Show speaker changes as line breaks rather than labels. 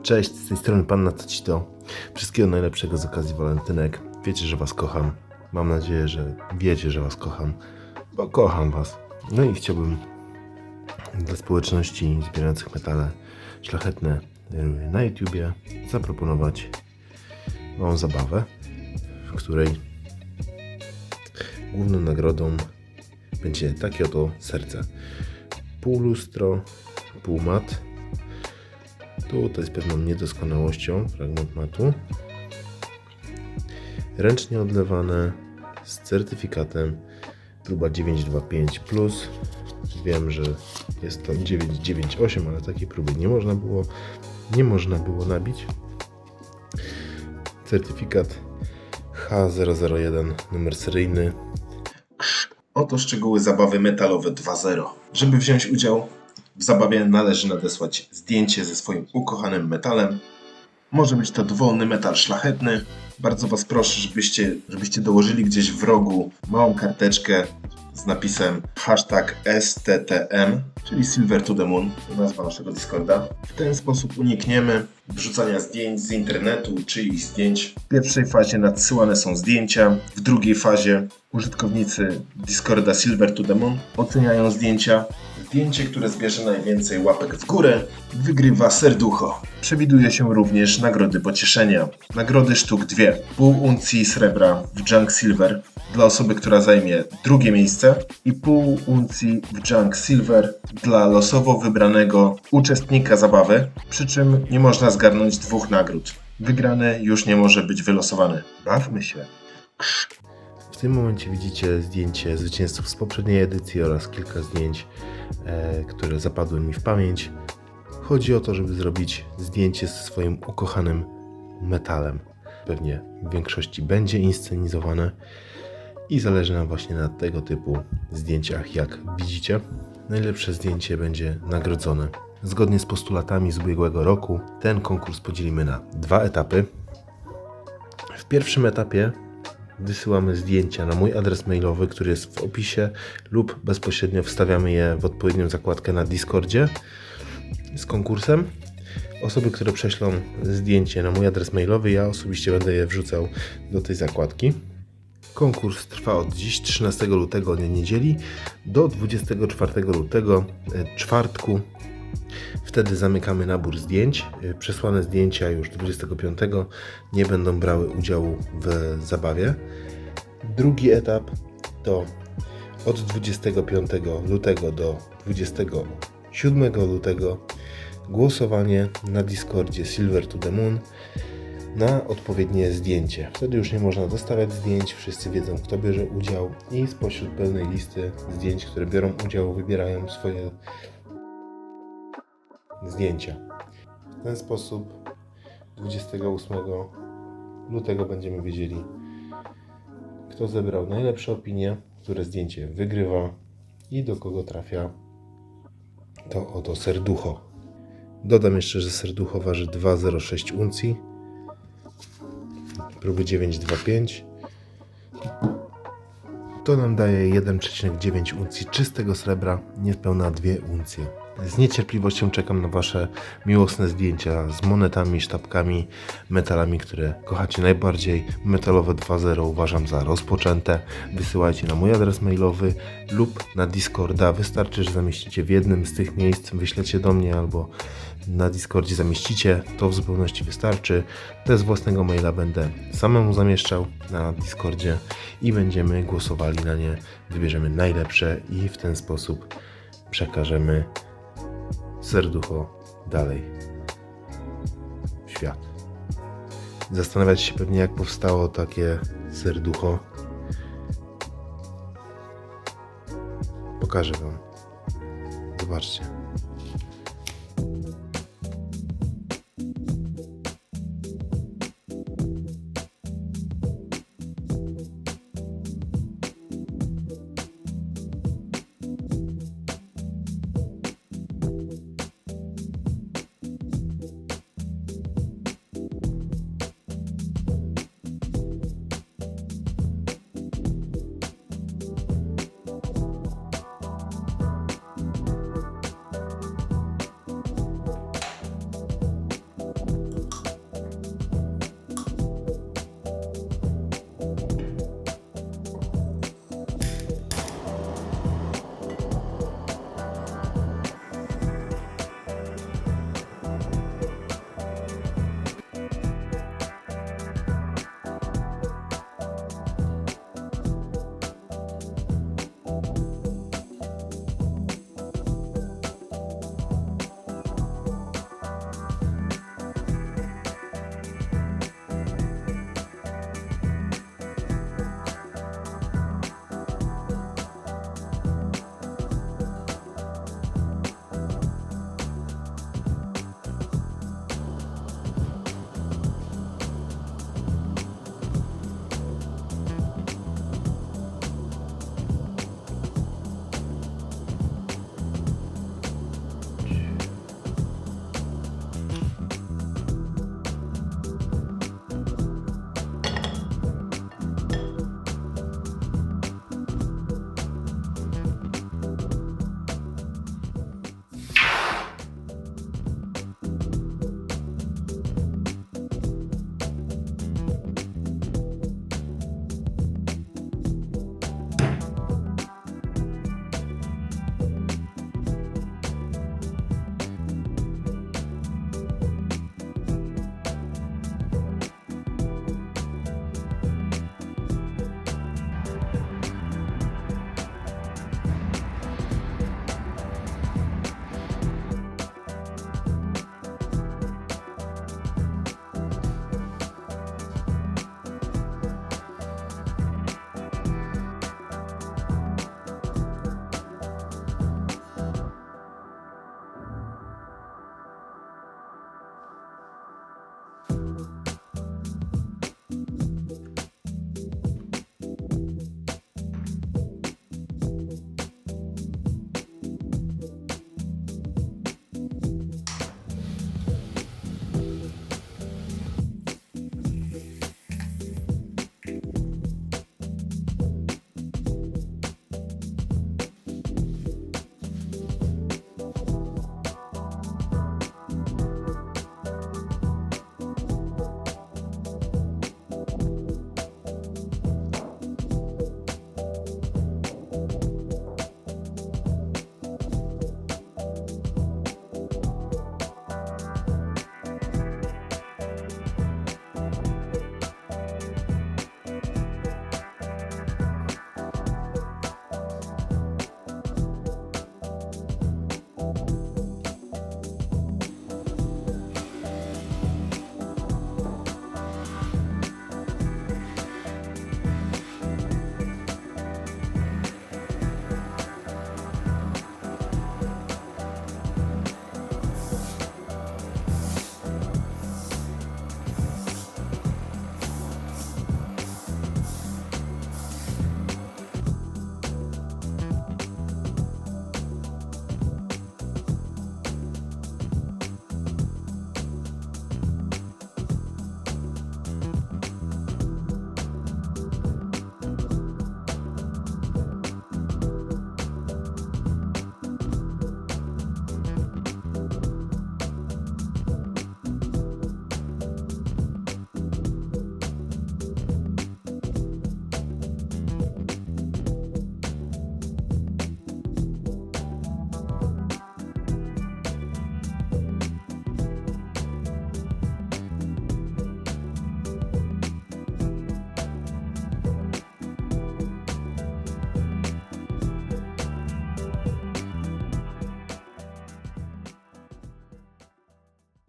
Cześć, z tej strony Pan Natocito. Wszystkiego najlepszego z okazji walentynek. Wiecie, że Was kocham. Mam nadzieję, że wiecie, że Was kocham, bo kocham Was. No i chciałbym dla społeczności zbierających metale szlachetne y, na YouTubie zaproponować małą zabawę, w której główną nagrodą będzie takie oto serce. Pół lustro, pół mat. Tu to jest pewną niedoskonałością, fragment matu. Ręcznie odlewane z certyfikatem próba 925 plus. Wiem, że jest to 998, ale takiej próby nie można było nie można było nabić. Certyfikat H001 numer seryjny
Oto szczegóły zabawy metalowe 2.0. Żeby wziąć udział w zabawie należy nadesłać zdjęcie ze swoim ukochanym metalem. Może być to dowolny metal szlachetny. Bardzo Was proszę, żebyście, żebyście dołożyli gdzieś w rogu małą karteczkę z napisem hashtag STTM, czyli Silver to the Moon, nazwa naszego Discorda. W ten sposób unikniemy wrzucania zdjęć z internetu, czyichś zdjęć. W pierwszej fazie nadsyłane są zdjęcia, w drugiej fazie użytkownicy Discorda Silver to the Moon oceniają zdjęcia. Zdjęcie, które zbierze najwięcej łapek w górę, wygrywa serducho. Przewiduje się również nagrody pocieszenia. Nagrody sztuk dwie. Pół uncji srebra w Junk Silver dla osoby, która zajmie drugie miejsce i pół uncji w Junk Silver dla losowo wybranego uczestnika zabawy, przy czym nie można zgarnąć dwóch nagród. Wygrany już nie może być wylosowany. Bawmy się.
Tym momencie widzicie zdjęcie zwycięzców z poprzedniej edycji oraz kilka zdjęć, e, które zapadły mi w pamięć. Chodzi o to, żeby zrobić zdjęcie ze swoim ukochanym metalem. Pewnie w większości będzie inscenizowane i zależy nam właśnie na tego typu zdjęciach, jak widzicie. Najlepsze zdjęcie będzie nagrodzone. Zgodnie z postulatami z ubiegłego roku, ten konkurs podzielimy na dwa etapy. W pierwszym etapie wysyłamy zdjęcia na mój adres mailowy, który jest w opisie, lub bezpośrednio wstawiamy je w odpowiednią zakładkę na Discordzie z konkursem. Osoby, które prześlą zdjęcie na mój adres mailowy, ja osobiście będę je wrzucał do tej zakładki. Konkurs trwa od dziś, 13 lutego, nie niedzieli, do 24 lutego, e, czwartku. Wtedy zamykamy nabór zdjęć. Y, Przesłane zdjęcia już 25 nie będą brały udziału w zabawie. Drugi etap to od 25 lutego do 27 lutego głosowanie na Discordzie Silver to the Moon na odpowiednie zdjęcie. Wtedy już nie można dostawiać zdjęć, wszyscy wiedzą kto bierze udział i spośród pełnej listy zdjęć, które biorą udział, wybierają swoje zdjęcia. W ten sposób 28 lutego będziemy wiedzieli, kto zebrał najlepsze opinie, które zdjęcie wygrywa i do kogo trafia to oto serducho. Dodam jeszcze, że serducho waży 2,06 uncji, próby 9,25. To nam daje 1,9 uncji czystego srebra, niespełna 2 uncje. Z niecierpliwością czekam na Wasze miłosne zdjęcia z monetami, sztabkami, metalami, które kochacie najbardziej. Metalowe 2.0 uważam za rozpoczęte. Wysyłajcie na mój adres mailowy lub na Discorda. Wystarczy, że zamieścicie w jednym z tych miejsc, wyślecie do mnie albo na Discordzie zamieścicie. To w zupełności wystarczy. Te z własnego maila będę samemu zamieszczał na Discordzie i będziemy głosowali na nie. Wybierzemy najlepsze i w ten sposób przekażemy serducho dalej w świat. Zastanawiać się pewnie, jak powstało takie serducho. Pokażę Wam. Zobaczcie.